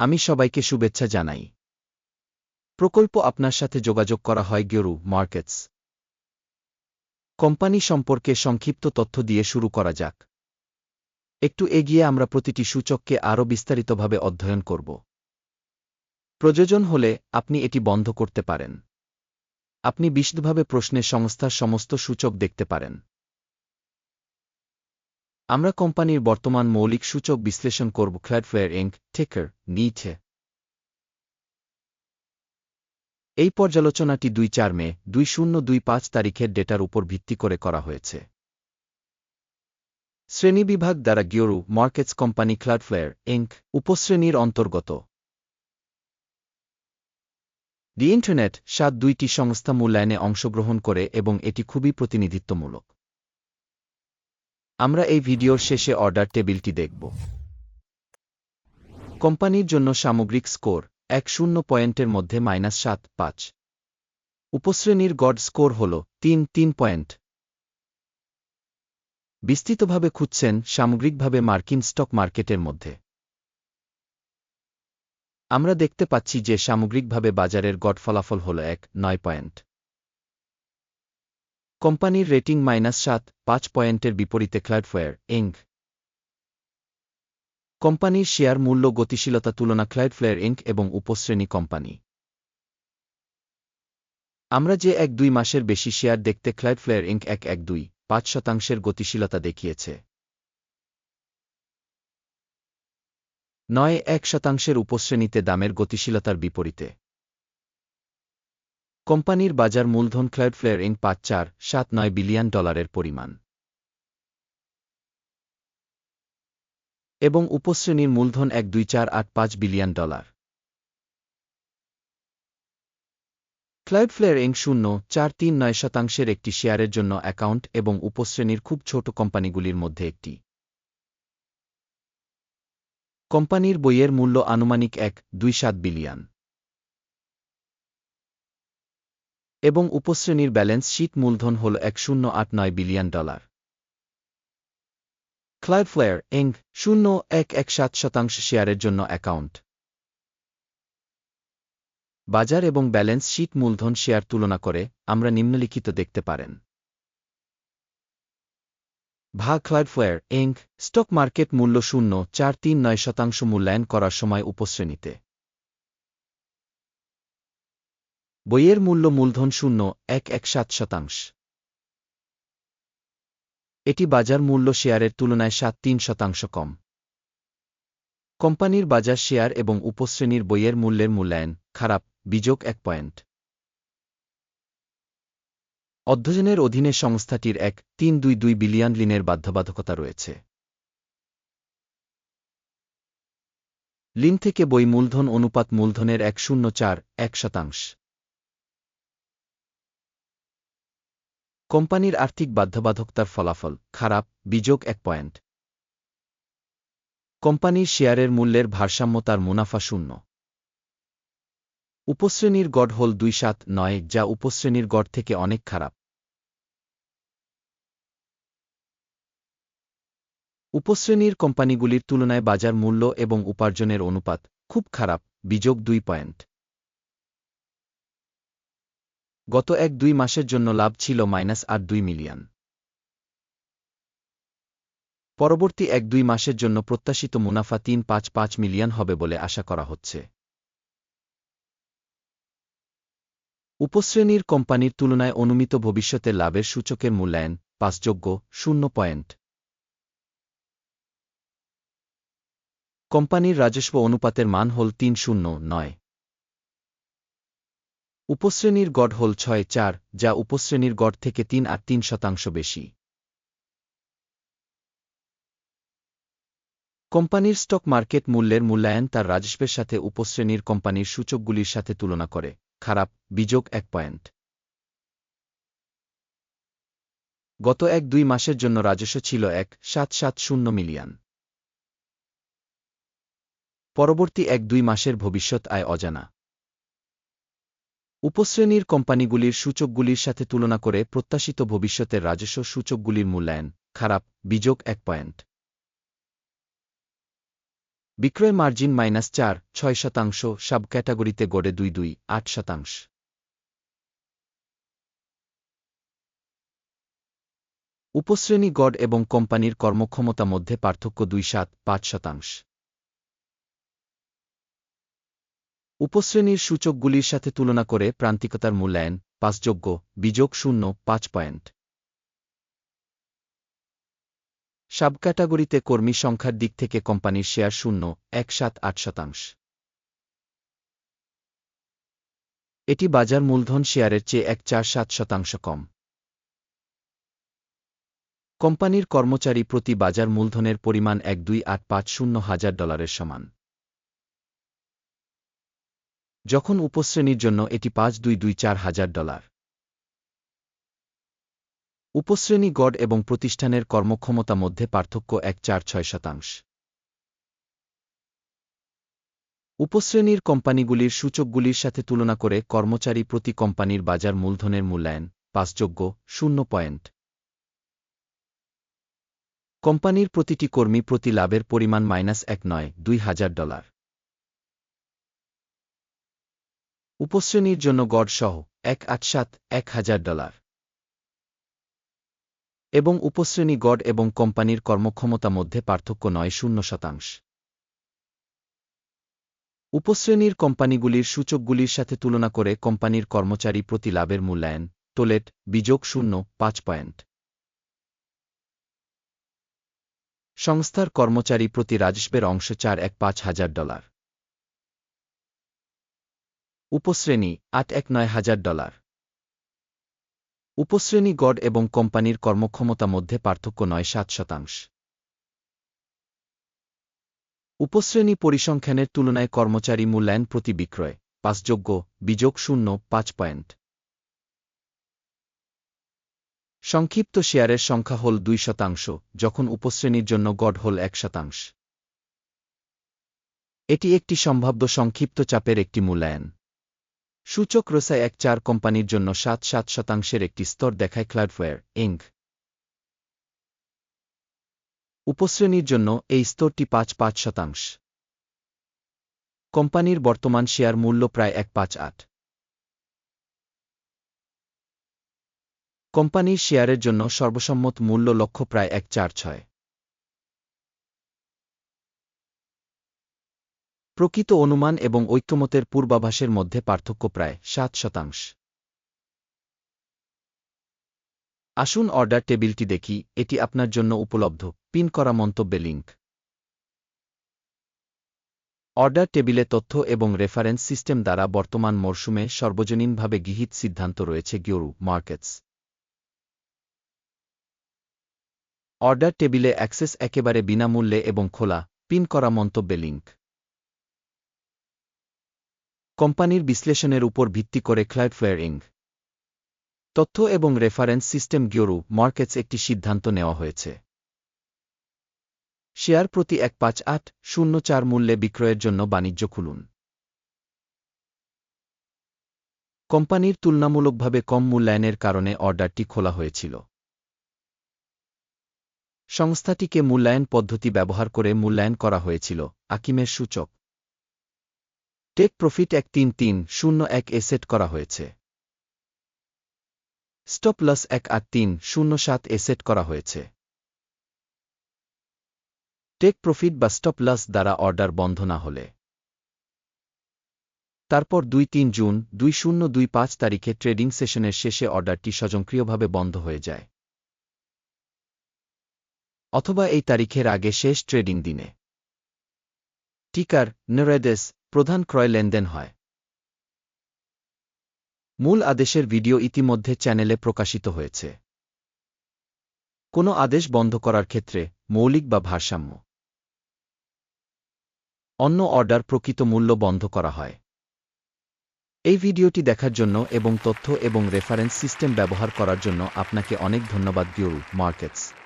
আমি সবাইকে শুভেচ্ছা জানাই। প্রকল্প আপনার সাথে যোগাযোগ করা হয় গেরু মার্কেটস। কোম্পানি সম্পর্কে সংক্ষিপ্ত তথ্য দিয়ে শুরু করা যাক। একটু এগিয়ে আমরা প্রতিটি সূচককে আরও বিস্তারিতভাবে অধ্যয়ন করব। প্রয়োজন হলে আপনি এটি বন্ধ করতে পারেন। আপনি বিশদভাবে প্রশ্নে সংস্থার সমস্ত সূচক দেখতে পারেন। আমরা কোম্পানির বর্তমান মৌলিক সূচক বিশ্লেষণ করব ক্ল্যাডফেয়ার ইঙ্ক ঠেকার নিচে এই পর্যালোচনাটি দুই চার মে, দুই শূন্য দুই পাঁচ তারিখের ডেটার উপর ভিত্তি করে করা হয়েছে। শ্রেণীবিভাগ দ্বারা গিওরু, মার্কেটস কোম্পানি ক্লাডফ্লেয়ার ইঙ্ক উপশ্রেণীর অন্তর্গত। দি ইন্টারনেট সাত দুইটি সংস্থা মূল্যায়নে অংশগ্রহণ করে এবং এটি খুবই প্রতিনিধিত্বমূলক। আমরা এই ভিডিওর শেষে অর্ডার টেবিলটি দেখব। কোম্পানির জন্য সামগ্রিক স্কোর এক শূন্য পয়েন্টের মধ্যে মাইনাস সাত পাঁচ। উপশ্রেণীর গড স্কোর হল তিন তিন পয়েন্ট। বিস্তৃতভাবে খুঁজছেন সামগ্রিকভাবে মার্কিন স্টক মার্কেটের মধ্যে। আমরা দেখতে পাচ্ছি যে সামগ্রিকভাবে বাজারের গড ফলাফল হল এক, নয় পয়েন্ট। কোম্পানির রেটিং মাইনাস সাত, পাঁচ পয়েন্টের বিপরীতে ক্লাডফেয়ার ইঙ্ক কোম্পানির শেয়ার মূল্য গতিশীলতা তুলনা ক্লাইডফ্লেয়ার ইঙ্ক এবং উপশ্রেণী কোম্পানি। আমরা যে এক দুই মাসের বেশি শেয়ার দেখতে ক্লাইডফ্লেয়ার ইঙ্ক এক এক দুই, পাঁচ শতাংশের গতিশীলতা দেখিয়েছে। নয় এক শতাংশের উপশ্রেণীতে দামের গতিশীলতার বিপরীতে। কোম্পানির বাজার মূলধন ক্লাইডফ্লেয়ার ইঙ্ক পাঁচ চার সাত নয় বিলিয়ন ডলারের পরিমাণ। এবং উপশ্রেণীর মূলধন এক দুই চার আট পাঁচ বিলিয়ন ডলার। ক্লাউডফ্লেয়ার ইং শূন্য চার তিন নয় শতাংশের একটি শেয়ারের জন্য অ্যাকাউন্ট এবং উপশ্রেণীর খুব ছোট কোম্পানিগুলির মধ্যে একটি। কোম্পানির বইয়ের মূল্য আনুমানিক এক দুই সাত বিলিয়ন। এবং উপশ্রেণীর ব্যালেন্স শীট মূলধন হল এক শূন্য আট নয় বিলিয়ন ডলার। ক্লাউডফ্লেয়ার এং শূন্য এক এক সাত শতাংশ শেয়ারের জন্য অ্যাকাউন্ট। বাজার এবং ব্যালেন্স শীট মূলধন শেয়ার তুলনা করে আমরা নিম্নলিখিত দেখতে পারেন। ভা ক্লাউডফ্লেয়ার এং স্টক মার্কেট মূল্য শূন্য চার তিন নয় শতাংশ মূল্যায়ন করার সময় উপশ্রেণীতে। বইয়ের মূল্য মূলধন শূন্য, এক এক সাত শতাংশ। এটি বাজার মূল্য শেয়ারের তুলনায় সাত তিন শতাংশ কম। কোম্পানির বাজার শেয়ার এবং উপশ্রেণীর বইয়ের মূল্যের মূল্যায়ন, খারাপ, বিযোগ এক পয়েন্ট। অধ্যয়নের অধীনে সংস্থাটির এক তিন দুই দুই বিলিয়ন লিনের বাধ্যবাধকতা রয়েছে। লিন থেকে বই মূলধন অনুপাত মূলধনের এক শূন্য চার, এক শতাংশ। কোম্পানির আর্থিক বাধ্যবাধকতার ফলাফল, খারাপ বিযোগ এক পয়েন্ট। কোম্পানির শেয়ারের মূল্যের ভারসাম্যতার মুনাফা শূন্য। উপশ্রেণীর গড় হল দুই সাত নয়, যা উপশ্রেণীর গড় থেকে অনেক খারাপ। উপশ্রেণীর কোম্পানিগুলির তুলনায় বাজার মূল্য এবং উপার্জনের অনুপাত খুব খারাপ বিযোগ দুই পয়েন্ট। গত এক দুই মাসের জন্য লাভ ছিল মাইনাস আট দুই মিলিয়ন। পরবর্তী এক দুই মাসের জন্য প্রত্যাশিত মুনাফা তিন পাঁচ পাঁচ মিলিয়ন হবে বলে আশা করা হচ্ছে। উপশ্রেণীর কোম্পানির তুলনায় অনুমিত ভবিষ্যতে লাভের সূচকের মূল্যায়ন পাঁচযোগ্য শূন্য পয়েন্ট। কোম্পানির রাজস্ব অনুপাতের মান হল তিন শূন্য নয়। উপশ্রেণীর গড় হল ছয় চার, যা উপশ্রেণীর গড় থেকে তিন আর তিন শতাংশ বেশি। কোম্পানির স্টক মার্কেট মূল্যের মূল্যায়ন তার রাজস্বের সাথে উপশ্রেণীর কোম্পানির সূচকগুলির সাথে তুলনা করে। খারাপ বিযোগ এক পয়েন্ট। গত এক দুই মাসের জন্য রাজস্ব ছিল এক, সাত সাত শূন্য মিলিয়ন। পরবর্তী এক দুই মাসের ভবিষ্যৎ আয় অজানা। উপশ্রেণীর কোম্পানিগুলির সূচকগুলির সাথে তুলনা করে প্রত্যাশিত ভবিষ্যতের রাজস্ব সূচকগুলির মূল্যায়ন, খারাপ, বিযোগ এক পয়েন্ট। বিক্রয় মার্জিন মাইনাস চার, ছয় শতাংশ সাব ক্যাটাগরিতে গড়ে দুই দুই, আট শতাংশ। উপশ্রেণী গড় এবং কোম্পানির কর্মক্ষমতা মধ্যে পার্থক্য দুই সাত, পাঁচ শতাংশ। উপশ্রেণীর সূচকগুলির সাথে তুলনা করে প্রান্তিকতার মূল্যায়ন, পাঁচযোগ্য, বিযোগ শূন্য, পাঁচ পয়েন্ট। সাব ক্যাটাগরিতে কর্মী সংখ্যার দিক থেকে কোম্পানির শেয়ার শূন্য, এক সাত আট শতাংশ। এটি বাজার মূলধন শেয়ারের চেয়ে এক চার সাত শতাংশ কম। কোম্পানির কর্মচারী প্রতি বাজার মূলধনের পরিমাণ এক দুই আট পাঁচ শূন্য হাজার ডলারের সমান। যখন উপশ্রেণীর জন্য এটি পাঁচ দুই দুই চার হাজার ডলার। উপশ্রেণী গড় এবং প্রতিষ্ঠানের কর্মক্ষমতা মধ্যে পার্থক্য এক চার ছয় শতাংশ। উপশ্রেণীর কোম্পানিগুলির সূচকগুলির সাথে তুলনা করে কর্মচারী প্রতি কোম্পানির বাজার মূলধনের মূল্যায়ন পাঁচযোগ্য শূন্য পয়েন্ট। কোম্পানির প্রতিটি কর্মী প্রতি লাভের পরিমাণ মাইনাস এক নয় দুই হাজার ডলার। উপশ্রেণীর জন্য গড় সহ এক আট সাত এক হাজার ডলার। এবং উপশ্রেণী গড় এবং কোম্পানির কর্মক্ষমতা মধ্যে পার্থক্য নয় শূন্য শতাংশ। উপশ্রেণীর কোম্পানিগুলির সূচকগুলির সাথে তুলনা করে কোম্পানির কর্মচারী প্রতি লাভের মূল্যায়ন টোলেট বিযোগ শূন্য, পাঁচ পয়েন্ট। সংস্থার কর্মচারী প্রতি রাজস্বের অংশ চার এক পাঁচ হাজার ডলার। উপশ্রেণী, আট এক নয় হাজার ডলার। উপশ্রেণী গড় এবং কোম্পানির কর্মক্ষমতা মধ্যে পার্থক্য নয় সাত শতাংশ। উপশ্রেণী পরিসংখ্যানের তুলনায় কর্মচারী মূল্যায়ন প্রতি বিক্রয় পাঁচযোগ্য বিযোগ শূন্য, পাঁচ পয়েন্ট। সংক্ষিপ্ত শেয়ারের সংখ্যা হল দুই শতাংশ, যখন উপশ্রেণীর জন্য গড় হল এক শতাংশ। এটি একটি সম্ভাব্য সংক্ষিপ্ত চাপের একটি মূল্যায়ন। সূচক রসায় এক চার কোম্পানির জন্য সাত সাত শতাংশের একটি স্তর দেখায় ক্লাউডওয়্যার ইঙ্ক উপশ্রেণীর জন্য এই স্তরটি পাঁচ পাঁচ শতাংশ। কোম্পানির বর্তমান শেয়ার মূল্য প্রায় এক পাঁচ আট। কোম্পানির শেয়ারের জন্য সর্বসম্মত মূল্য লক্ষ্য প্রায় এক চার ছয়। প্রকৃত অনুমান এবং ঐক্যমতের পূর্বাভাসের মধ্যে পার্থক্য প্রায় সাত শতাংশ। আসুন অর্ডার টেবিলটি দেখি, এটি আপনার জন্য উপলব্ধ, পিন করা মন্তব্যে লিঙ্ক অর্ডার টেবিলে তথ্য এবং রেফারেন্স সিস্টেম দ্বারা বর্তমান মরশুমে সর্বজনীনভাবে গৃহীত সিদ্ধান্ত রয়েছে গিওরু মার্কেটস। অর্ডার টেবিলে অ্যাক্সেস একেবারে বিনামূল্যে এবং খোলা, পিন করা মন্তব্যে লিঙ্ক কোম্পানির বিশ্লেষণের উপর ভিত্তি করে ক্লাউডফেয়ার ইঙ্ক তথ্য এবং রেফারেন্স সিস্টেম গিওরু মার্কেটস একটি সিদ্ধান্ত নেওয়া হয়েছে। শেয়ার প্রতি এক পাঁচ আট শূন্য চার মূল্যে বিক্রয়ের জন্য বাণিজ্য খুলুন। কোম্পানির তুলনামূলকভাবে কম মূল্যায়নের কারণে অর্ডারটি খোলা হয়েছিল। সংস্থাটিকে মূল্যায়ন পদ্ধতি ব্যবহার করে মূল্যায়ন করা হয়েছিল, আকিমের সূচক। টেক প্রফিট এক তিন তিন শূন্য এক এ সেট করা হয়েছে। স্টপ লস এক আট তিন শূন্য সাত এ সেট করা হয়েছে। টেক প্রফিট বা স্টপ লস দ্বারা অর্ডার বন্ধ না হলে। তারপর দুই তিন জুন দুই শূন্য দুই পাঁচ তারিখে ট্রেডিং সেশনের শেষে অর্ডারটি স্বয়ংক্রিয়ভাবে বন্ধ হয়ে যায়। অথবা এই তারিখের আগে শেষ ট্রেডিং দিনে। টিকার নেরেদেস প্রধান ক্রয় লেনদেন হয়। মূল আদেশের ভিডিও ইতিমধ্যে চ্যানেলে প্রকাশিত হয়েছে। কোনো আদেশ বন্ধ করার ক্ষেত্রে মৌলিক বা ভারসাম্য। অন্য অর্ডার প্রকৃত মূল্য বন্ধ করা হয়। এই ভিডিওটি দেখার জন্য এবং তথ্য এবং রেফারেন্স সিস্টেম ব্যবহার করার জন্য আপনাকে অনেক ধন্যবাদ, গিওরু মার্কেটস।